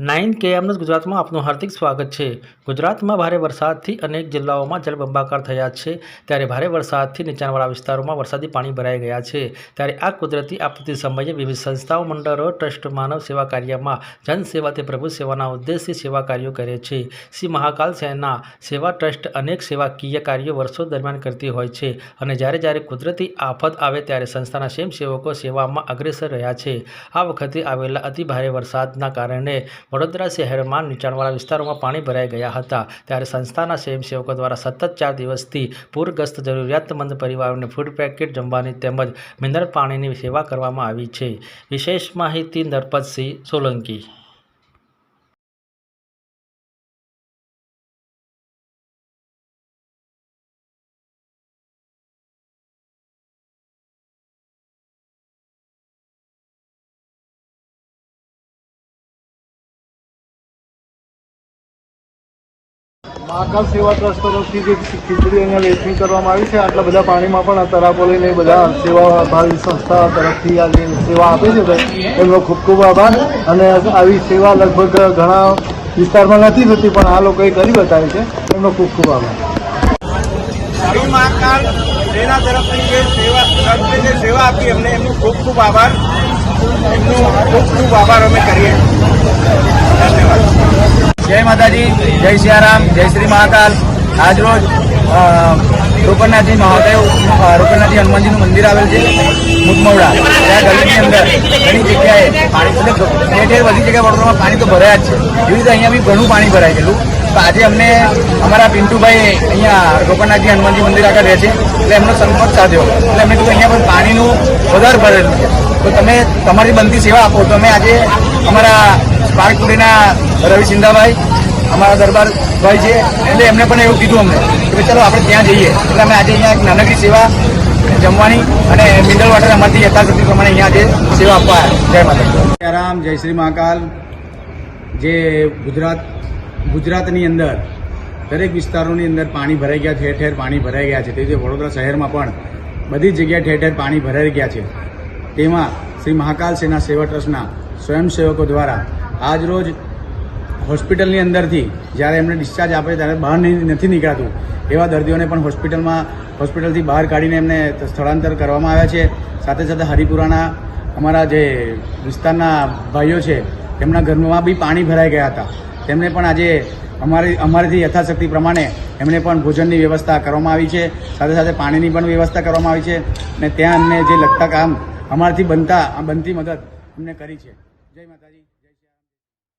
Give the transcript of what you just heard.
Nine કેએમનું ગુજરાતમાં આપનું હાર્દિક સ્વાગત છે. ગુજરાતમાં ભારે વરસાદથી અનેક જિલ્લાઓમાં જળબંબાકાર થયા છે. ત્યારે ભારે વરસાદથી નીચાણવાળા વિસ્તારોમાં વરસાદી પાણી ભરાઈ ગયા છે. ત્યારે આ કુદરતી આપત્તિ સમયે વિવિધ સંસ્થાઓ, મંડળો, ટ્રસ્ટ, માનવ સેવા કાર્યમાં જનસેવાથી પ્રભુ સેવાના ઉદ્દેશથી સેવા કાર્યો કરે છે. શ્રી મહાકાલ સેના સેવા ટ્રસ્ટ અનેક સેવાકીય કાર્યો વર્ષો દરમિયાન કરતી હોય છે અને જ્યારે જ્યારે કુદરતી આફત આવે ત્યારે સંસ્થાના સ્વયંસેવકો સેવામાં અગ્રેસર રહ્યા છે. આ વખતે આવેલા અતિ ભારે વરસાદના કારણે વડોદરા શહેરમાં નીચાણવાળા વિસ્તારોમાં પાણી ભરાઈ ગયા હતા. ત્યારે સંસ્થાના સ્વયંસેવકો દ્વારા સતત ચાર દિવસથી પૂરગ્રસ્ત જરૂરિયાતમંદ પરિવારોને ફૂડ પેકેટ જમવાની તેમજ મિનરલ પાણીની સેવા કરવામાં આવી છે. વિશેષ માહિતી નરપતસિંહ સોલંકી. મહાકાલ સેવા ટ્રસ્ટ તરફથી જે ખીચડી અહીંયા વેચણી કરવામાં આવી છે, આટલા બધા પાણીમાં પણ આ તરાપો લઈને બધા સેવા ભાવી સંસ્થા તરફથી આ જે સેવા આપે છે એમનો ખૂબ ખૂબ આભાર. અને આવી સેવા લગભગ ઘણા વિસ્તારમાં નથી થતી, પણ આ લોકોએ કરી બતાવી છે એમનો ખૂબ ખૂબ આભાર. મહાકાલ સેના તરફથી જે સેવા જે સેવા આપી એમને એમનો ખૂબ ખૂબ આભાર. એમનો ખૂબ ખૂબ આભાર અમે કરીએ ધન્યવાદ જય માતાજી જય સિયારામ, જય શ્રી મહાકાલ. આજરોજ રૂપરનાથજી મહાદેવ રૂપરનાથજી હનુમાનજીનું મંદિર આવેલ છે મુદમવડા ત્યાં ગલીની અંદર ઘણી જગ્યાએ પાણી ઠેર ઠેર બધી જગ્યાએ વડોદરામાં પાણી તો ભરાયા જ છે. એવી રીતે અહીંયા બી ઘણું પાણી ભરાઈ ગયેલું આજે અમને, અમારા પિન્ટુભાઈ અહીંયા ગોપરનાથજી હનુમાનજી મંદિર આગળ રહે છે, એટલે એમનો સંપર્ક સાધ્યો. એટલે એમને કીધું અહીંયા પણ પાણીનું વધારે ભરેલું છે. તો તમે તમારી બનતી સેવા આપો. તો અમે આજે અમારા સ્પાર્ક રવિ સિંધાભાઈ અમારા દરબાર ભાઈ છે, એટલે એમને પણ એવું કીધું અમને કે ચલો આપણે ત્યાં જઈએ. એટલે અમે આજે અહીંયા એક નાનકડી સેવા જમવાની અને મિનરલ વોટર અમારથી યથાશક્તિ પ્રમાણે અહીંયા આજે સેવા આપવા જય માતા રામ, જય શ્રી મહાકાલ. જે ગુજરાત, ગુજરાતની અંદર, દરેક વિસ્તારોની અંદર પાણી ભરાઈ ગયા ઠેર ઠેર પાણી ભરાઈ ગયા છે. તે જે વડોદરા શહેરમાં પણ બધી જગ્યાએ ઠેર ઠેર પાણી ભરાઈ ગયા છે. તેમાં શ્રી મહાકાલ સેના સેવા ટ્રસ્ટના સ્વયંસેવકો દ્વારા આજરોજ હોસ્પિટલની અંદરથી જ્યારે એમને ડિસ્ચાર્જ આપે ત્યારે બહાર નથી નીકળાતું, એવા દર્દીઓને પણ હોસ્પિટલમાં હોસ્પિટલથી બહાર કાઢીને એમને સ્થળાંતર કરવામાં આવ્યા છે. સાથે સાથે હરિપુરાના અમારા જે વિસ્તારના ભાઈઓ છે, તેમના ઘરમાં બી પાણી ભરાઈ ગયા હતા. તેમને પણ આજે અમારી અમારીથી યથાશક્તિ પ્રમાણે એમને પણ ભોજનની વ્યવસ્થા કરવામાં આવી છે. સાથે સાથે પાણીની પણ વ્યવસ્થા કરવામાં આવી છે. અને ત્યાં અમને જે લગતા કામ અમારાથી બનતા બનતી મદદ અમને કરી છે. જય માતાજી.